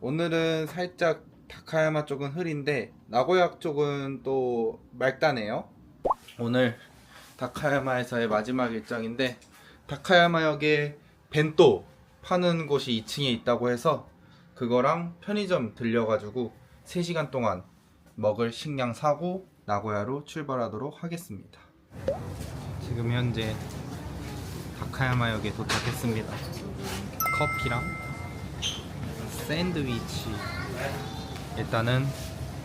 오늘은 살짝 다카야마 쪽은 흐린데 나고야 쪽은 또 맑다네요. 오늘 다카야마에서의 마지막 일정인데 다카야마역에 벤또 파는 곳이 2층에 있다고 해서 그거랑 편의점 들려가지고 3시간 동안 먹을 식량 사고 나고야로 출발하도록 하겠습니다. 지금 현재 다카야마역에 도착했습니다. 커피랑 샌드위치. 일단은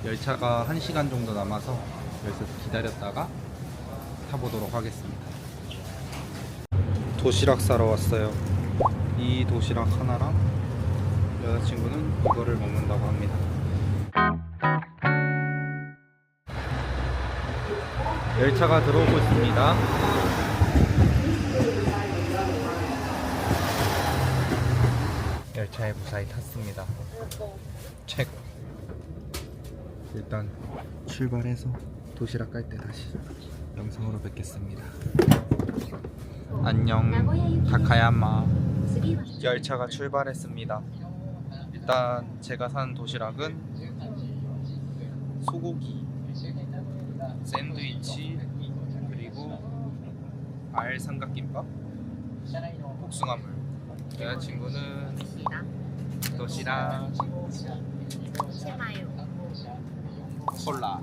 열차가 1시간 정도 남아서 여기서 기다렸다가 타보도록 하겠습니다. 도시락 사러 왔어요. 이 도시락 하나랑 여자친구는 이거를 먹는다고 합니다. 열차가 들어오고 있습니다 열차에 무사히 탔습니다. 최고. 일단 출발해서 도시락 갈때 다시 영상으로 뵙겠습니다. 안녕 다카야마. 열차가 출발했습니다. 일단 제가 산 도시락은 소고기, 샌드위치 그리고 알 삼각김밥, 복숭아물. 여자친구는 도시락, 해봐요. 콜라.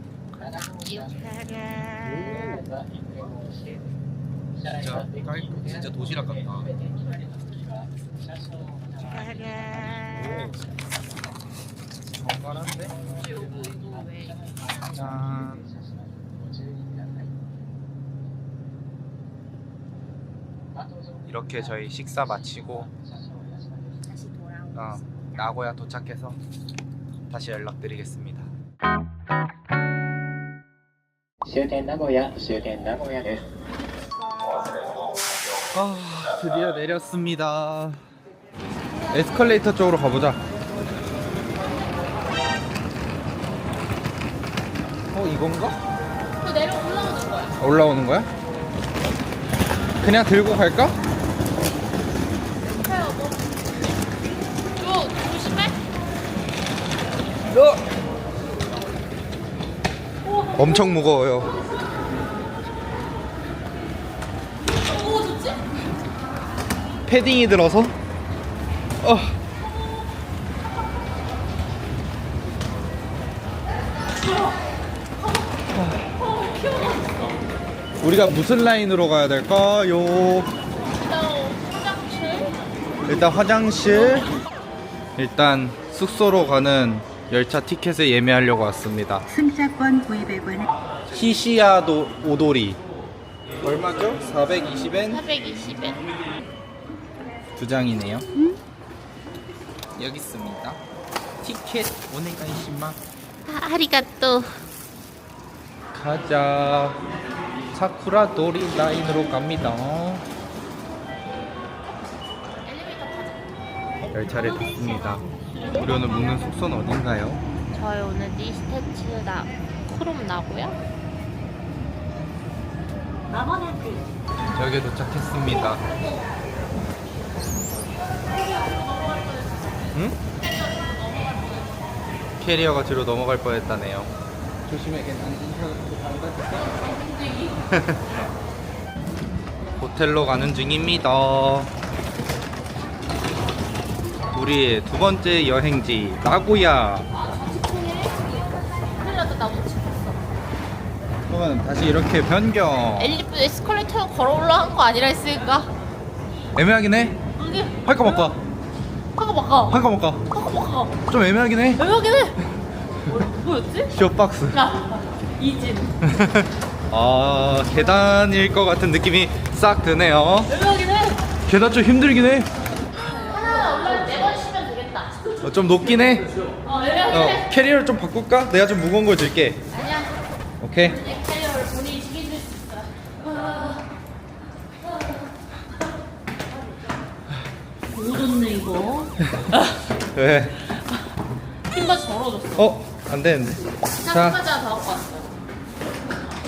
진짜 깔 진짜 도시락 같다. 정갈한데? 짠. 이렇게 저희 식사 마치고 다시 돌아오고 어, 나고야 도착해서 다시 연락드리겠습니다. 終点名古屋、終点名古屋です。 아, 드디어 내렸습니다. 에스컬레이터 쪽으로 가보자. 어, 이건가? 그 내려 올라오는 거야. 올라오는 거야? 그냥 들고 갈까? 조심해. 엄청 무거워요. 오 좋지? 패딩이 들어서? 어. 우리가 무슨 라인으로 가야 될까요? 일단 화장실. 일단 숙소로 가는 열차 티켓을 예매하려고 왔습니다. 승차권 구입에 관한 히시야 도 오도리. 얼마죠? 420엔 420엔. 두 장이네요. 여기 있습니다. 티켓 오네가이시마. 아, 아리가또. 가자. 사쿠라 도리 라인으로 갑니다. 열차를 탔습니다. 우리 오늘 묵는 숙소는 어딘가요? 저희 오늘 니스테츠 나 크롬 나고요. 여기에 도착했습니다. 응? 캐리어가 뒤로 넘어갈 뻔했다네요. 조심해, 호텔로 가는 중입니다. 우리의 두 번째 여행지 나고야. 그러면 다시 이렇게 변경. 엘리 에스컬레이터 걸어 올라간 거 아니라 했으니까. 애매하긴 해. 할까 말까? 하고 바꿔. 할까 말까? 하고 바꿔. 좀 애매하긴 해. 여기는 뭐, 뭐였지? 쇼박스. 야 이진. 아 계단일 것 같은 느낌이 싹 드네요. 여기는 계단 좀 힘들긴 해. 하나 올라갈 네번 쉬면 되겠다. 어, 좀 높긴 해. 어, 내가 어, 캐리어를 좀 바꿀까? 내가 좀 무거운 걸 들게. 아니야. 오케이. 내 캐리어를 본인이 책임질 수 있어. 오졌네 이거. 왜? 흰바지 더러워졌어. 어, 안 되는데. 자, 갖고 왔어.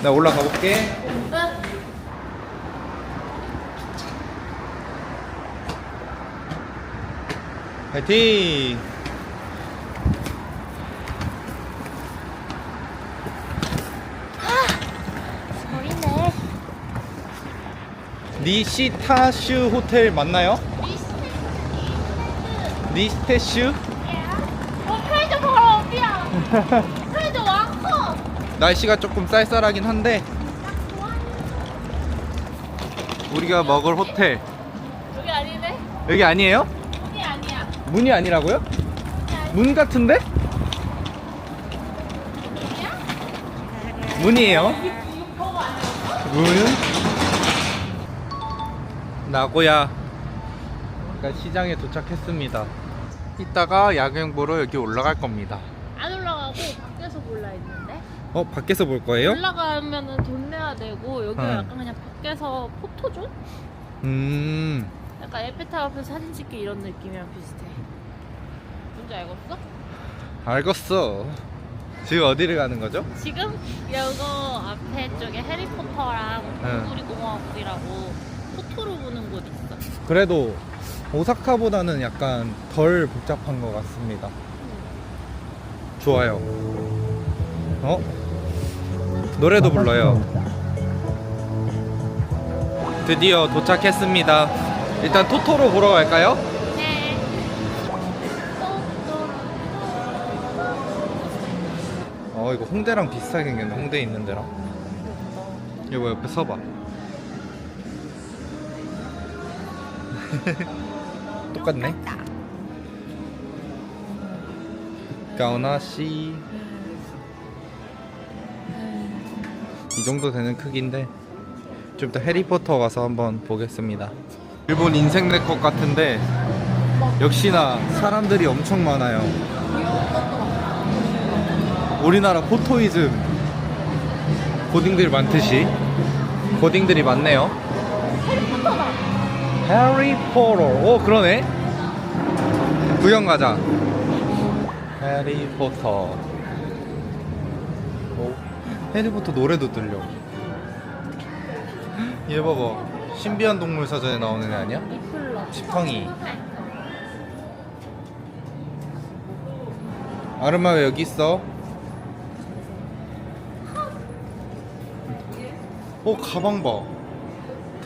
나 올라가 볼게. 응? 파이팅! 보이네. 니시타슈 호텔 맞나요? 니스테슈? 편의점 왕커. 날씨가 조금 쌀쌀하긴 한데 우리가 먹을 호텔 여기 아니네? 여기 아니에요? 여기 아니야. 문이 아니라고요? 문 같은데? 문이에요. 문. 나고야. 그러니까 시장에 도착했습니다. 이따가 야경 보러 여기 올라갈 겁니다. 밖에서 몰라 있는데. 어 밖에서 볼 거예요? 올라가면은 돈 내야 되고 여기가 응. 약간 그냥 밖에서 포토존? 음. 약간 에펠탑 앞에서 사진 찍기 이런 느낌이랑 비슷해. 뭔지 알겠어? 알겠어. 지금 어디를 가는 거죠? 지금 이거 앞에 쪽에 해리포터랑 응. 동물이 공화국이라고 포토로 보는 곳 있어. 그래도 오사카보다는 약간 덜 복잡한 것 같습니다. 좋아요. 어? 노래도 불러요. 드디어 도착했습니다. 일단 토토로 보러 갈까요? 네. 어 이거 홍대랑 비슷하게 생겼네. 홍대에 있는 데랑. 이거 옆에 서봐. 똑같네. 가오나시. 이 정도 되는 크기인데 좀 이따 해리포터 가서 한번 보겠습니다. 일본 인생 네컷 같은데 역시나 사람들이 엄청 많아요. 우리나라 포토이즘 고딩들이 많듯이 고딩들이 많네요. 해리포터. 오 그러네. 구경 가자. 해리포터. 오 해리포터 노래도 들려. 얘 봐봐. 신비한 동물 사전에 나오는 애 아니야? 지팡이. 아르마 왜 여기 있어? 어 가방 봐.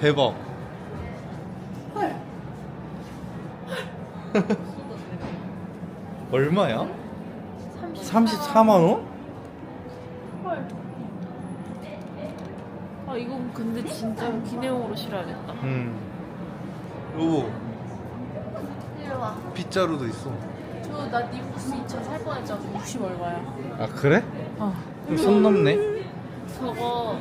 대박. 얼마야? 34만 원? 헐. 아 이건 근데 진짜 기내용으로 실어야겠다. 음. 오 이리 와. 빗자루도 있어. 저나 니부스 2차 살 뻔했잖아. 60 얼마야? 아 그래? 어. 그럼 손 넘네. 저거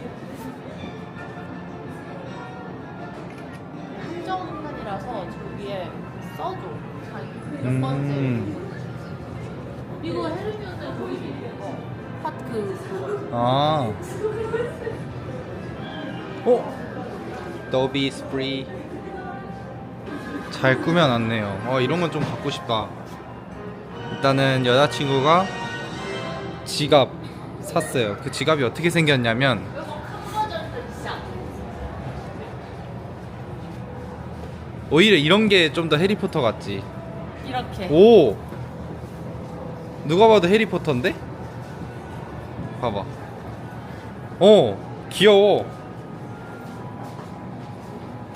한정판이라서 저기에 써줘. 자기 몇 번째. 음. 이거 해르면은 거기 핫그 아. 어? 더비 스프리. 잘 꾸며놨네요. 어, 이런 건 좀 갖고 싶다. 일단은 여자친구가 지갑 샀어요. 그 지갑이 어떻게 생겼냐면. 오히려 이런 게 좀 더 해리포터 같지. 이렇게. 오! 누가 봐도 해리포터인데? 봐봐. 어, 귀여워.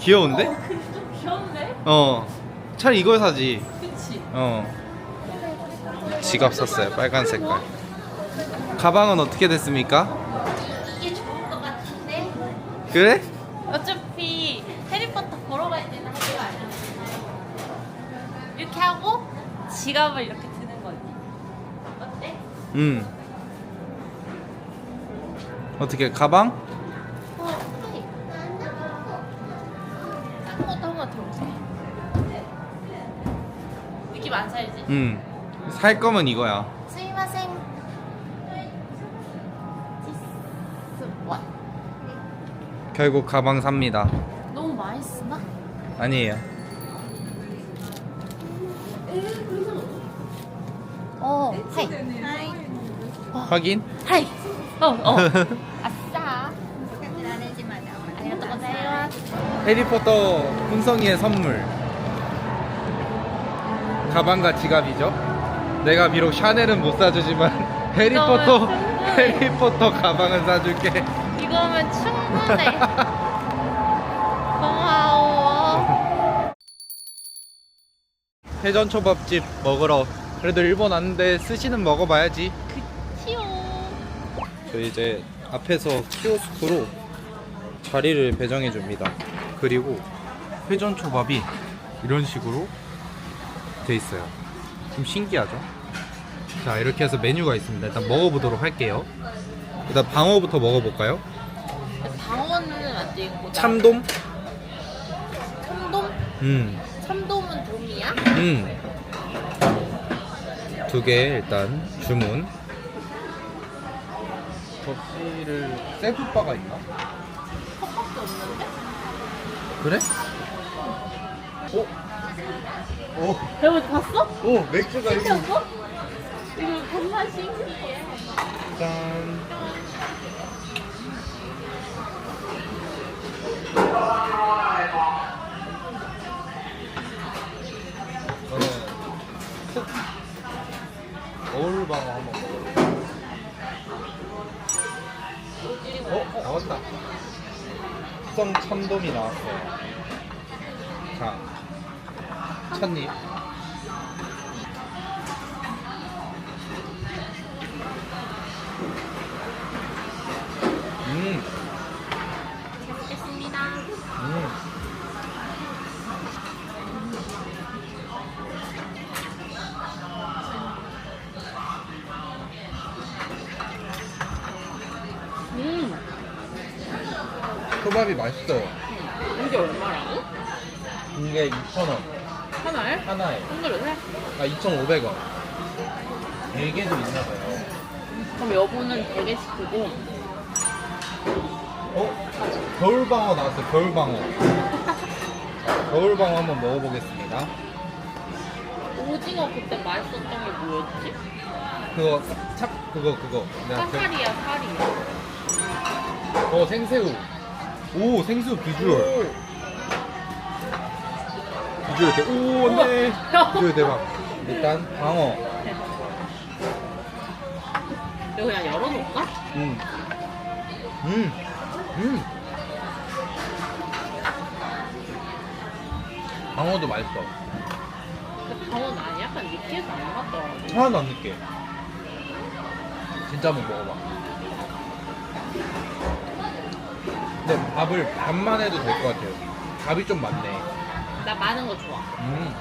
귀여운데? 어, 근데 좀 귀엽네. 어. 차라리 이걸 사지. 그치. 어. 지갑 샀어요. 빨간 색깔. 가방은 어떻게 됐습니까? 이게 좋은 것 같은데. 그래? 어차피 해리포터 보러 갈 때는 할거 아니야. 이렇게 하고 지갑을 이렇게 드는 거지. 어때? 음. 어떻게 가방? 딴 것도 한번 들어보세요. 느낌 안 살지? 음. 살 거면 이거야. すいません。원 결국 가방 삽니다. 너무 많이 쓰나? 아니에요. 어, 하이. 확인? 하이. 어, 어. 아싸. ありがとうございます。 해리포터 훈성이의 선물. 가방과 지갑이죠. 내가 비록 샤넬은 못 사주지만 해리포터 충분해. 해리포터 가방은 사줄게. 이거면 충분해. 고마워. 회전초밥집 먹으러 그래도 일본 왔는데 스시는 먹어봐야지. 치오. 저희 이제 앞에서 키오스크로 자리를 배정해 줍니다. 그리고 회전 초밥이 이런 식으로 돼 있어요. 좀 신기하죠? 자, 이렇게 해서 메뉴가 있습니다. 일단 먹어보도록 할게요. 일단 방어부터 먹어볼까요? 방어는 안 돼, 이거. 참돔? 참돔? 음, 참돔은 돔이야? 음. 두 개 일단 주문. 접시를 셀프바가 있나? 컵밖에 없는데? 그래? 오, 오, 배우 봤어? 오, 맥주가 여기. 신기했어? 이거 겁나 신기해. 짠. 저는 어울방어 한번 먹어볼게요. 어? 나왔다. 수성 참돔이 나왔어요. 자, 첫입. 음. 먹겠습니다. 음. 음, 초밥이 맛있어요. 이게 얼마라고? 이게 2,000원. 하나에? 하나에. 한 그릇에? 아, 2,500원. 4개도 있나봐요. 그럼 여보는 되게 시키고 어? 겨울방어 나왔어요, 겨울방어. 자, 겨울방어 한번 먹어보겠습니다. 오징어 그때 맛있었던 게 뭐였지? 그거, 찹, 그거, 그거. 내가 그- 사살이야, 살이. 어, 생새우. 오, 생새우 비주얼. 오. 비주얼 대 오, 우와. 네. 비주얼 대박. 일단, 방어. 이거 그냥 열어놓을까? 음. 음. 음. 방어도 맛있어. 근데 방어는 아니 약간 느끼해서 안 맞더라고. 하나도 안 느끼해. 진짜 한번 먹어봐. 근데 밥을 반만 해도 될 것 같아요. 밥이 좀 많네. 나 많은 거 좋아. 음.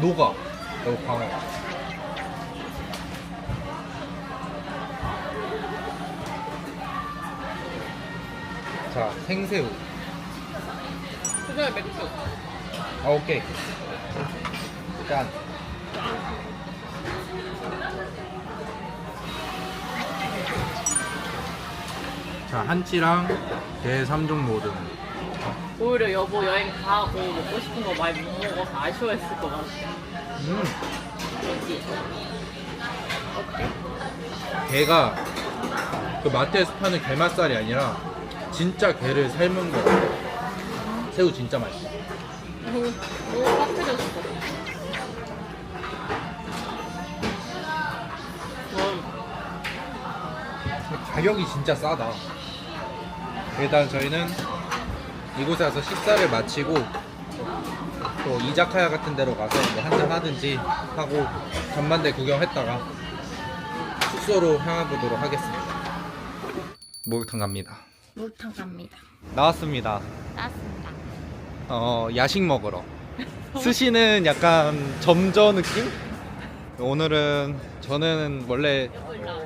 녹아. 이거 방어. 자, 생새우. 그다음에 맥주. 아, 오케이. 짠. 자, 한치랑 게 3종 모듬. 오히려 여보 여행 가고 먹고 싶은 거 많이 못 먹어서 아쉬워했을 것 같아. 음, 그렇지? 어때? 게가 그 마트에서 파는 게맛살이 아니라 진짜 게를 삶은 거. 새우 진짜 맛있어. 너무 너무 빠뜨렸어. 가격이 진짜 싸다. 일단 저희는 이곳에 와서 식사를 마치고 또 이자카야 같은 데로 가서 뭐 한잔 하든지 하고 전만대 구경했다가 숙소로 향해 보도록 하겠습니다. 목욕탕 갑니다. 목욕탕 갑니다. 나왔습니다. 나왔습니다. 어, 야식 먹으러. 스시는 약간 점저 느낌? 오늘은 저는 원래 올라와.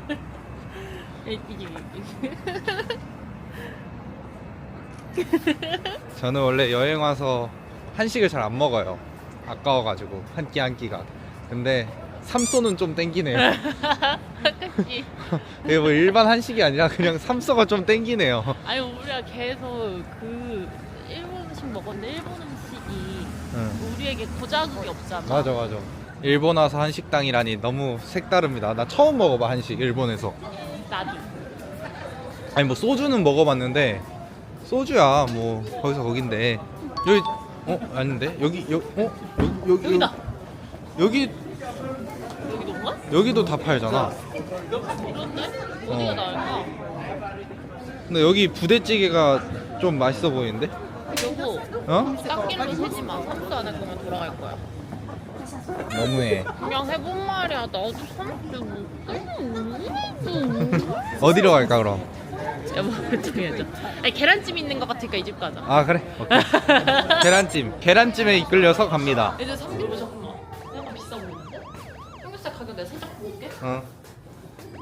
에이, 이게, 이게. 저는 원래 여행 와서 한식을 잘 안 먹어요. 아까워가지고 한 끼 한 끼가. 근데 삼소는 좀 땡기네요. 그치 이게 뭐 일반 한식이 아니라 그냥 삼소가 좀 땡기네요. 아니 우리가 계속 그 일본 음식 먹었는데 일본 음식이 응. 우리에게 고자극이 없잖아 맞아 맞아. 일본 와서 한식당이라니 너무 색다릅니다. 나 처음 먹어봐 한식 일본에서. 나도 아니 뭐 소주는 먹어봤는데 소주야 뭐 거기서 거긴데 여기 어 아닌데 여기 여기 어 여기 여기 여기다 여기 여기 너무가? 여기도 다 팔잖아. 그런데? 어. 어디가 나을까? 근데 여기 부대찌개가 좀 맛있어 보이는데? 여보 어? 깎기로 세지 마 삼수 안할 거면 돌아갈 거야 너무해. 그냥 해본 말이야 나도 못 어디로 갈까 그럼? 해줘 아니 계란찜 있는 것 같으니까 이 집 가자 아 그래. 오케이. 계란찜. 계란찜에 이끌려서 갑니다. 이제 삼겹살 잠깐만 내가 비싸 보이는데? 삼겹살 가격 내가 살짝 볼게 어?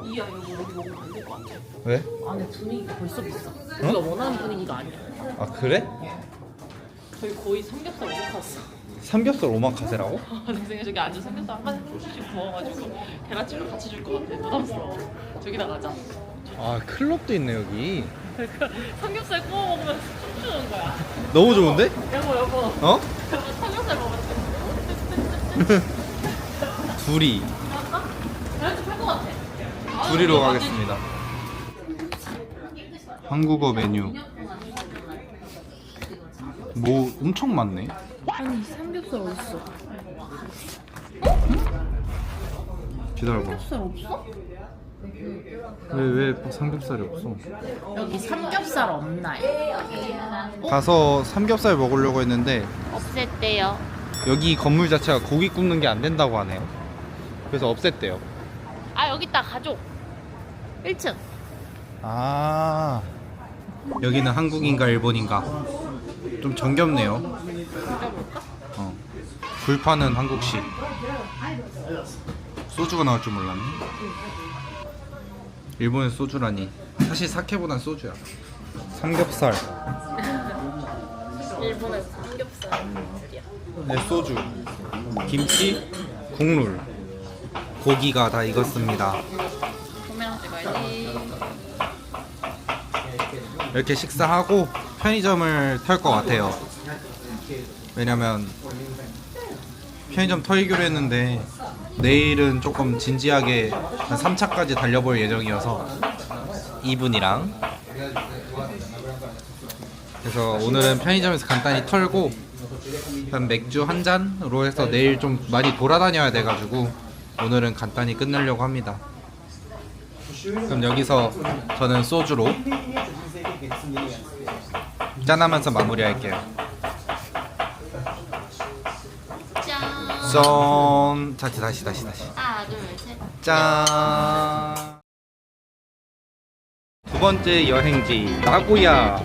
이야 이거 여기 먹으면 안 될 것 같아 왜? 안에 분위기가 벌써 비싸 우리가 원하는 분위기가 아니야 아 그래? 저희 거의 삼겹살 못 샀어 삼겹살 오마카세라고? 내 생각에 저기 앉아 삼겹살 한 조금씩 구워가지고 계란찜을 같이 줄 것 같아 부담스러워 저기다 가자 아 클럽도 있네 여기. 삼겹살 구워 먹으면 춤 추는 거야 너무 좋은데? 여보 여보 어? 삼겹살 먹으면 둘이 계란찜 할것 같아 둘이로 가겠습니다. 한국어 메뉴. 뭐 엄청 많네. 아니 삼겹살 어딨어 기다려봐. 삼겹살 없어? 왜왜 삼겹살이 없어? 여기 삼겹살 없나요? 가서 삼겹살 먹으려고 했는데 없앴대요 여기 건물 자체가 고기 굽는 게 안 된다고 하네요. 그래서 없앴대요. 아 여기 있다 가족 1층 아 여기는 한국인가 일본인가 좀 정겹네요. 읽어볼까? 어. 불판은 한국식. 소주가 나올 줄 몰랐네. 일본의 소주라니. 사실 사케보단 소주야. 삼겹살, 일본에서 삼겹살 어디야? 네, 소주, 김치, 국물, 고기가 다 익었습니다. 찍어야지 이렇게 식사하고 편의점을 털 것 같아요. 왜냐면 편의점 털기로 했는데 내일은 조금 진지하게 한 3차까지 달려볼 예정이어서 이분이랑 그래서 오늘은 편의점에서 간단히 털고 한 맥주 한 잔으로 해서 내일 좀 많이 돌아다녀야 돼가지고 오늘은 간단히 끝내려고 합니다. 그럼 여기서 저는 소주로 짠하면서 마무리할게요. 짠 짠. 다시 다시 다시 다시. 하나 둘셋 짠. 두 번째 여행지 나고야.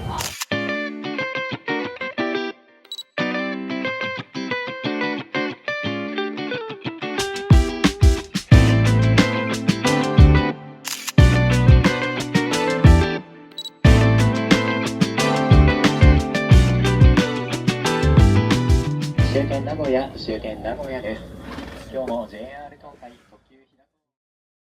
JR 東海